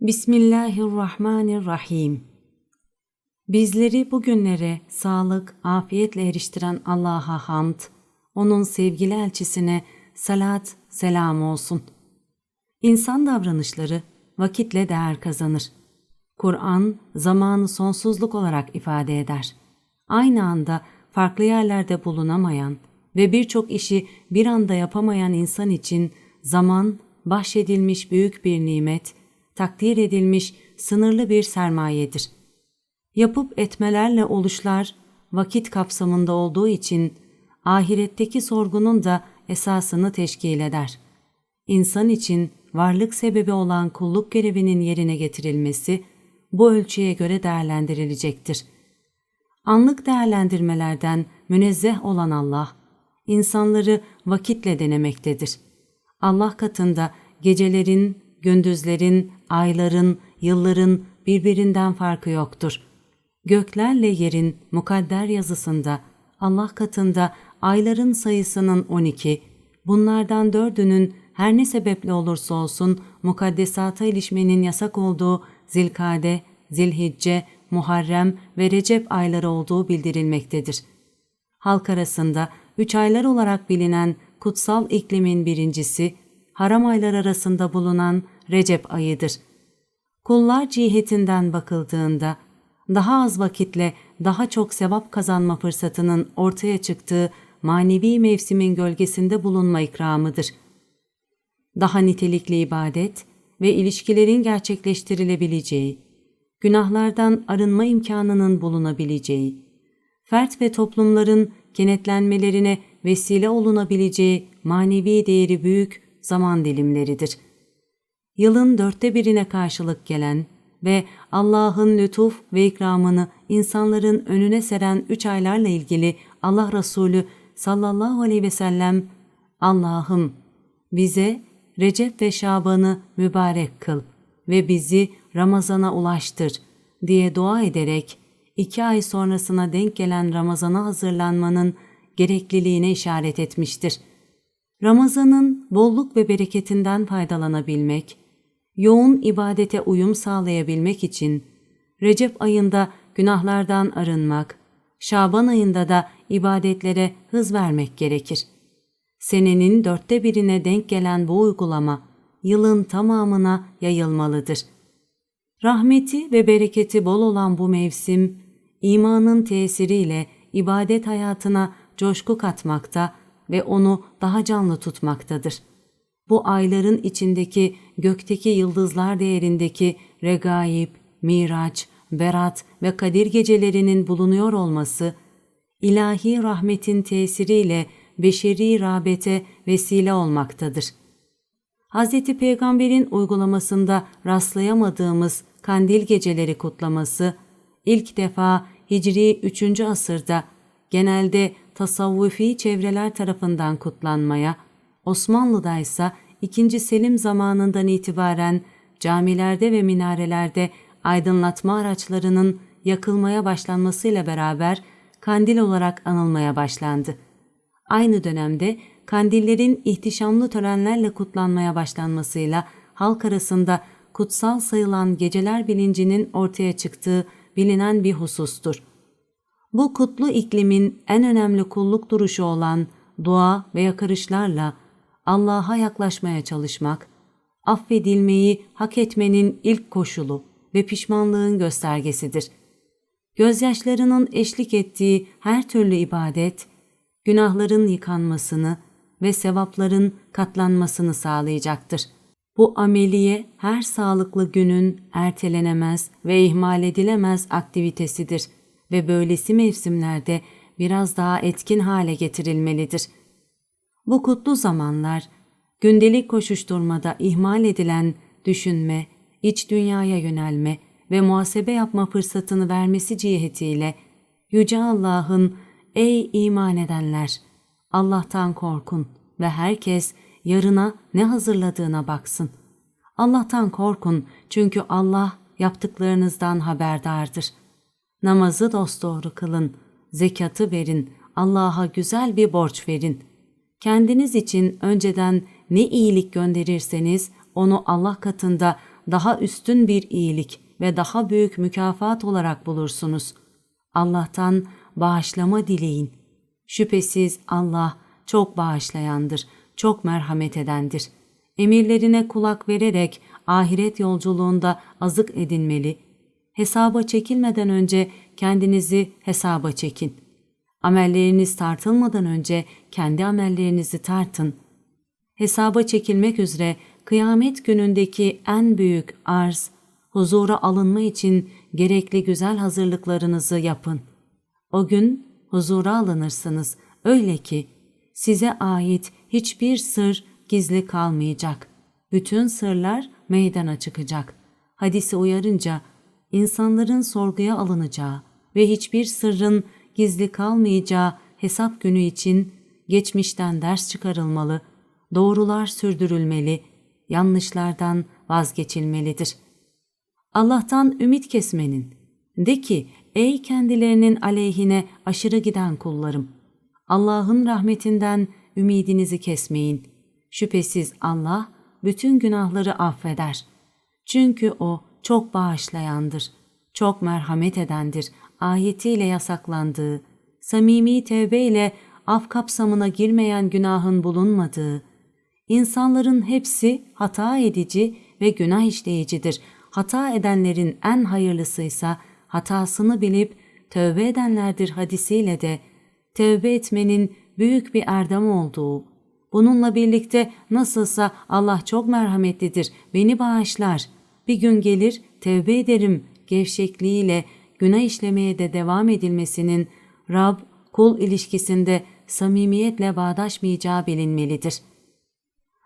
Bismillahirrahmanirrahim. Bizleri bugünlere sağlık, afiyetle eriştiren Allah'a hamd, O'nun sevgili elçisine salat, selam olsun. İnsan davranışları vakitle değer kazanır. Kur'an zamanı sonsuzluk olarak ifade eder. Aynı anda farklı yerlerde bulunamayan ve birçok işi bir anda yapamayan insan için zaman bahşedilmiş büyük bir nimet, takdir edilmiş sınırlı bir sermayedir. Yapıp etmelerle oluşlar vakit kapsamında olduğu için ahiretteki sorgunun da esasını teşkil eder. İnsan için varlık sebebi olan kulluk görevinin yerine getirilmesi bu ölçüye göre değerlendirilecektir. Anlık değerlendirmelerden münezzeh olan Allah, insanları vakitle denemektedir. Allah katında gecelerin, gündüzlerin, ayların, yılların birbirinden farkı yoktur. Göklerle yerin mukadder yazısında Allah katında ayların sayısının 12, bunlardan dördünün her ne sebeple olursa olsun mukaddesata ilişmenin yasak olduğu Zilkade, Zilhicce, Muharrem ve Recep ayları olduğu bildirilmektedir. Halk arasında üç aylar olarak bilinen kutsal iklimin birincisi, haram aylar arasında bulunan Recep ayıdır. Kullar cihetinden bakıldığında, daha az vakitle daha çok sevap kazanma fırsatının ortaya çıktığı manevi mevsimin gölgesinde bulunma ikramıdır. Daha nitelikli ibadet ve ilişkilerin gerçekleştirilebileceği, günahlardan arınma imkanının bulunabileceği, fert ve toplumların kenetlenmelerine vesile olunabileceği manevi değeri büyük zaman dilimleridir. Yılın dörtte birine karşılık gelen ve Allah'ın lütuf ve ikramını insanların önüne seren üç aylarla ilgili Allah Resulü sallallahu aleyhi ve sellem Allah'ım bize Recep ve Şaban'ı mübarek kıl ve bizi Ramazan'a ulaştır diye dua ederek iki ay sonrasına denk gelen Ramazan'a hazırlanmanın gerekliliğine işaret etmiştir. Ramazan'ın bolluk ve bereketinden faydalanabilmek, yoğun ibadete uyum sağlayabilmek için Recep ayında günahlardan arınmak, Şaban ayında da ibadetlere hız vermek gerekir. Senenin dörtte birine denk gelen bu uygulama yılın tamamına yayılmalıdır. Rahmeti ve bereketi bol olan bu mevsim, imanın tesiriyle ibadet hayatına coşku katmakta ve onu daha canlı tutmaktadır. Bu ayların içindeki gökteki yıldızlar değerindeki regaib, miraç, berat ve kadir gecelerinin bulunuyor olması, ilahi rahmetin tesiriyle beşeri rağbete vesile olmaktadır. Hz. Peygamber'in uygulamasında rastlayamadığımız kandil geceleri kutlaması, ilk defa Hicri 3. asırda genelde tasavvufi çevreler tarafından kutlanmaya, Osmanlı'da ise 2. Selim zamanından itibaren camilerde ve minarelerde aydınlatma araçlarının yakılmaya başlanmasıyla beraber kandil olarak anılmaya başlandı. Aynı dönemde kandillerin ihtişamlı törenlerle kutlanmaya başlanmasıyla halk arasında kutsal sayılan geceler bilincinin ortaya çıktığı bilinen bir husustur. Bu kutlu iklimin en önemli kulluk duruşu olan dua ve yakarışlarla Allah'a yaklaşmaya çalışmak, affedilmeyi hak etmenin ilk koşulu ve pişmanlığın göstergesidir. Gözyaşlarının eşlik ettiği her türlü ibadet, günahların yıkanmasını ve sevapların katlanmasını sağlayacaktır. Bu ameliye her sağlıklı günün ertelenemez ve ihmal edilemez aktivitesidir ve böylesi mevsimlerde biraz daha etkin hale getirilmelidir. Bu kutlu zamanlar, gündelik koşuşturmada ihmal edilen düşünme, iç dünyaya yönelme ve muhasebe yapma fırsatını vermesi cihetiyle Yüce Allah'ın ''Ey iman edenler! Allah'tan korkun ve herkes yarına ne hazırladığına baksın. Allah'tan korkun çünkü Allah yaptıklarınızdan haberdardır. Namazı dosdoğru kılın, zekatı verin, Allah'a güzel bir borç verin. Kendiniz için önceden ne iyilik gönderirseniz onu Allah katında daha üstün bir iyilik ve daha büyük mükafat olarak bulursunuz. Allah'tan bağışlama dileyin. Şüphesiz Allah çok bağışlayandır, çok merhamet edendir. Emirlerine kulak vererek ahiret yolculuğunda azık edinmeli. Hesaba çekilmeden önce kendinizi hesaba çekin. Amelleriniz tartılmadan önce kendi amellerinizi tartın. Hesaba çekilmek üzere kıyamet günündeki en büyük arz, huzura alınma için gerekli güzel hazırlıklarınızı yapın. O gün huzura alınırsınız. Öyle ki size ait hiçbir sır gizli kalmayacak. Bütün sırlar meydana çıkacak. Hadisi uyarınca insanların sorguya alınacağı ve hiçbir sırrın gizli kalmayacağı hesap günü için geçmişten ders çıkarılmalı, doğrular sürdürülmeli, yanlışlardan vazgeçilmelidir. Allah'tan ümit kesmenin, de ki ey kendilerinin aleyhine aşırı giden kullarım, Allah'ın rahmetinden ümidinizi kesmeyin. Şüphesiz Allah bütün günahları affeder. Çünkü O çok bağışlayandır, çok merhamet edendir, ayetiyle yasaklandığı, samimi tevbe af kapsamına girmeyen günahın bulunmadığı, insanların hepsi hata edici ve günah işleyicidir. Hata edenlerin en hayırlısıysa hatasını bilip tövbe edenlerdir hadisiyle de tövbe etmenin büyük bir erdem olduğu, bununla birlikte nasılsa Allah çok merhametlidir, beni bağışlar, bir gün gelir tövbe ederim gevşekliğiyle günah işlemeye de devam edilmesinin Rab kul ilişkisinde samimiyetle bağdaşmayacağı bilinmelidir.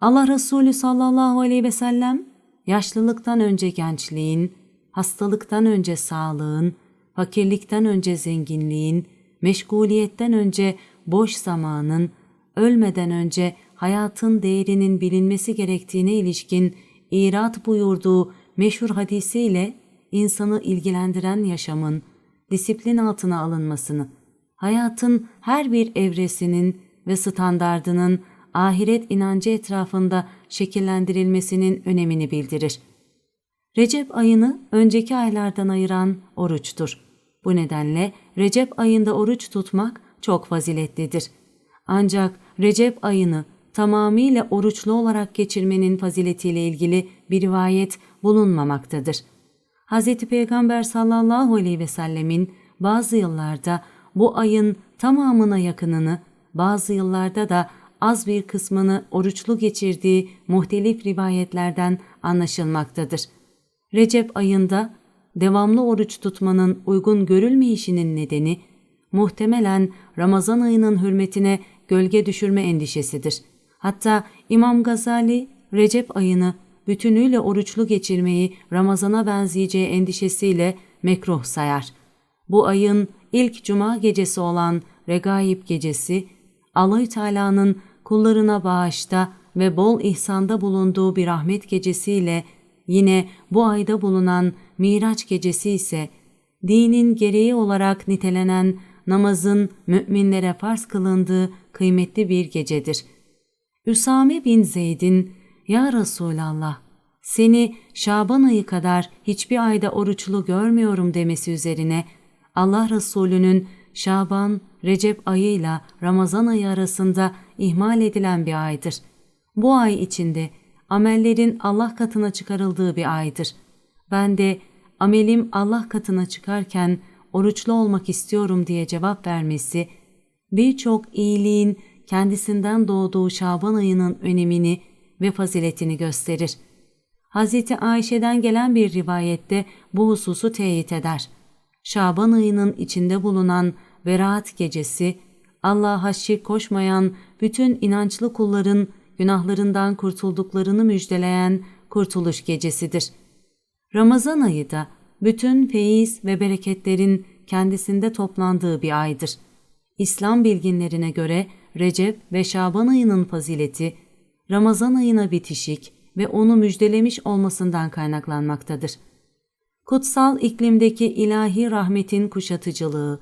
Allah Resulü sallallahu aleyhi ve sellem yaşlılıktan önce gençliğin, hastalıktan önce sağlığın, fakirlikten önce zenginliğin, meşguliyetten önce boş zamanın, ölmeden önce hayatın değerinin bilinmesi gerektiğine ilişkin irat buyurduğu meşhur hadisiyle insanı ilgilendiren yaşamın disiplin altına alınmasını, hayatın her bir evresinin ve standardının ahiret inancı etrafında şekillendirilmesinin önemini bildirir. Recep ayını önceki aylardan ayıran oruçtur. Bu nedenle Recep ayında oruç tutmak çok faziletlidir. Ancak Recep ayını tamamıyla oruçlu olarak geçirmenin faziletiyle ilgili bir rivayet bulunmamaktadır. Hz. Peygamber sallallahu aleyhi ve sellemin bazı yıllarda bu ayın tamamına yakınını, bazı yıllarda da az bir kısmını oruçlu geçirdiği muhtelif rivayetlerden anlaşılmaktadır. Recep ayında devamlı oruç tutmanın uygun görülmeyişinin nedeni, muhtemelen Ramazan ayının hürmetine gölge düşürme endişesidir. Hatta İmam Gazali, Recep ayını bütünüyle oruçlu geçirmeyi Ramazan'a benzeyeceği endişesiyle mekruh sayar. Bu ayın ilk cuma gecesi olan Regaib gecesi, Allahü Teala'nın kullarına bağışta ve bol ihsanda bulunduğu bir rahmet gecesiyle yine bu ayda bulunan Miraç gecesi ise dinin gereği olarak nitelenen namazın müminlere farz kılındığı kıymetli bir gecedir. Üsame bin Zeyd'in ya Resulallah seni Şaban ayı kadar hiçbir ayda oruçlu görmüyorum demesi üzerine Allah Resulü'nün Şaban, Recep ayıyla Ramazan ayı arasında ihmal edilen bir aydır. Bu ay içinde amellerin Allah katına çıkarıldığı bir aydır. Ben de amelim Allah katına çıkarken oruçlu olmak istiyorum diye cevap vermesi, birçok iyiliğin kendisinden doğduğu Şaban ayının önemini ve faziletini gösterir. Hz. Ayşe'den gelen bir rivayette bu hususu teyit eder. Şaban ayının içinde bulunan Verahat gecesi, Allah'a şirk koşmayan bütün inançlı kulların günahlarından kurtulduklarını müjdeleyen kurtuluş gecesidir. Ramazan ayı da bütün feyiz ve bereketlerin kendisinde toplandığı bir aydır. İslam bilginlerine göre Recep ve Şaban ayının fazileti, Ramazan ayına bitişik ve onu müjdelemiş olmasından kaynaklanmaktadır. Kutsal iklimdeki ilahi rahmetin kuşatıcılığı,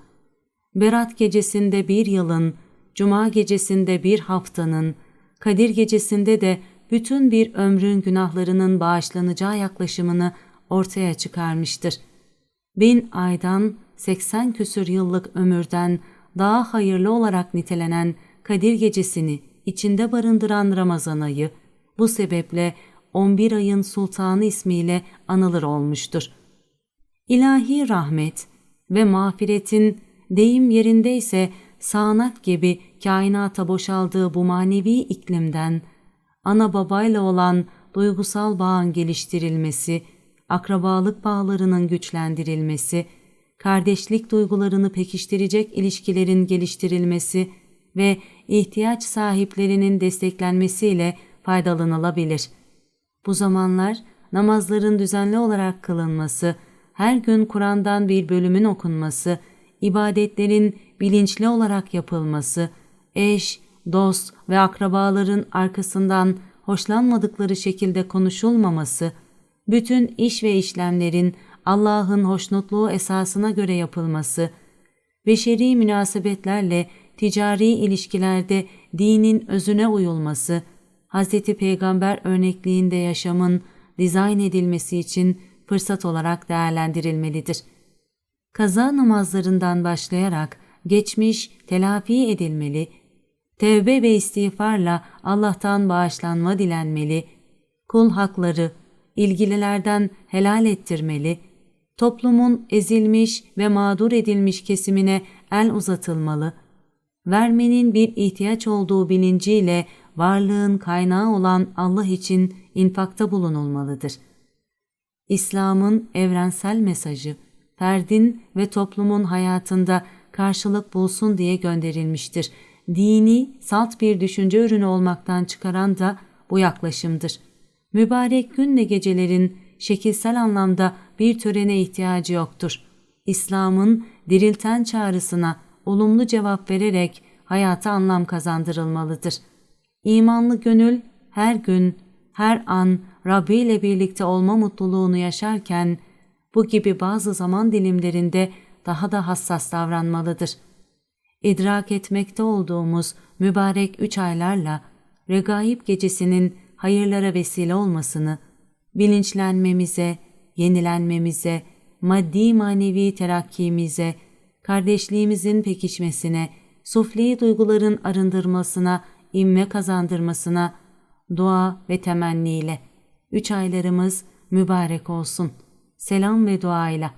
Berat gecesinde bir yılın, Cuma gecesinde bir haftanın, Kadir gecesinde de bütün bir ömrün günahlarının bağışlanacağı yaklaşımını ortaya çıkarmıştır. Bin aydan 80 küsür yıllık ömürden daha hayırlı olarak nitelenen Kadir Gecesi'ni içinde barındıran Ramazan ayı, bu sebeple 11 ayın sultanı ismiyle anılır olmuştur. İlahi rahmet ve mağfiretin deyim yerindeyse sağanak gibi kainata boşaldığı bu manevi iklimden ana babayla olan duygusal bağın geliştirilmesi, akrabalık bağlarının güçlendirilmesi, kardeşlik duygularını pekiştirecek ilişkilerin geliştirilmesi ve ihtiyaç sahiplerinin desteklenmesiyle faydalanılabilir. Bu zamanlar namazların düzenli olarak kılınması, her gün Kur'an'dan bir bölümün okunması, ibadetlerin bilinçli olarak yapılması, eş, dost ve akrabaların arkasından hoşlanmadıkları şekilde konuşulmaması, bütün iş ve işlemlerin Allah'ın hoşnutluğu esasına göre yapılması, beşeri münasebetlerle ticari ilişkilerde dinin özüne uyulması, Hz. Peygamber örnekliğinde yaşamın dizayn edilmesi için fırsat olarak değerlendirilmelidir. Kaza namazlarından başlayarak geçmiş telafi edilmeli, tevbe ve istiğfarla Allah'tan bağışlanma dilenmeli, kul hakları ilgililerden helal ettirmeli, toplumun ezilmiş ve mağdur edilmiş kesimine el uzatılmalı, vermenin bir ihtiyaç olduğu bilinciyle varlığın kaynağı olan Allah için infakta bulunulmalıdır. İslam'ın evrensel mesajı, ferdin ve toplumun hayatında karşılık bulsun diye gönderilmiştir. Dini, salt bir düşünce ürünü olmaktan çıkaran da bu yaklaşımdır. Mübarek gün ve gecelerin şekilsel anlamda bir törene ihtiyacı yoktur. İslam'ın dirilten çağrısına olumlu cevap vererek hayata anlam kazandırılmalıdır. İmanlı gönül her gün, her an Rabbi ile birlikte olma mutluluğunu yaşarken bu gibi bazı zaman dilimlerinde daha da hassas davranmalıdır. İdrak etmekte olduğumuz mübarek üç aylarla regaib gecesinin hayırlara vesile olmasını, bilinçlenmemize, yenilenmemize, maddi manevi terakkimize, kardeşliğimizin pekişmesine, sufli duyguların arındırmasına, imme kazandırmasına, dua ve temenniyle. Üç aylarımız mübarek olsun. Selam ve duayla.